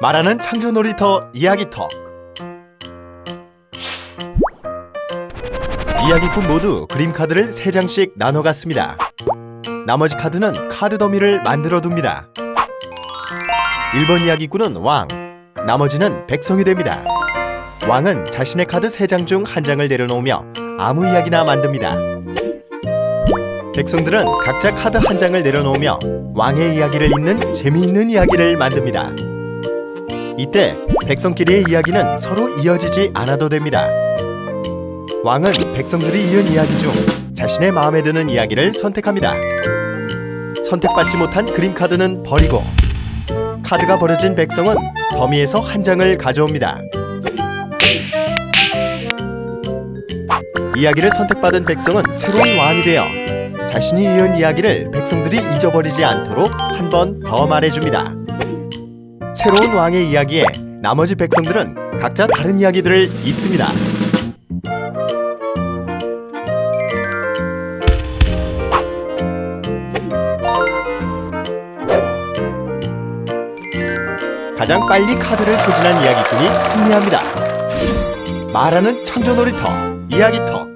말하는 창조 놀이터 이야기터 이야기꾼 모두 그림 카드를 3장씩 나눠 갔습니다. 나머지 카드는 카드 더미를 만들어 둡니다. 1번 이야기꾼은 왕, 나머지는 백성이 됩니다. 왕은 자신의 카드 3장 중 한 장을 내려놓으며 아무 이야기나 만듭니다. 백성들은 각자 카드 한 장을 내려놓으며 왕의 이야기를 잇는 재미있는 이야기를 만듭니다. 이때 백성끼리의 이야기는 서로 이어지지 않아도 됩니다. 왕은 백성들이 이은 이야기 중 자신의 마음에 드는 이야기를 선택합니다. 선택받지 못한 그림 카드는 버리고 카드가 버려진 백성은 더미에서 한 장을 가져옵니다. 이야기를 선택받은 백성은 새로운 왕이 되어 자신이 이은 이야기를 백성들이 잊어버리지 않도록 한 번 더 말해줍니다. 새로운 왕의 이야기에 나머지 백성들은 각자 다른 이야기들을 잊습니다. 가장 빨리 카드를 소진한 이야기꾼이 승리합니다. 말하는 창조놀이터 이야기터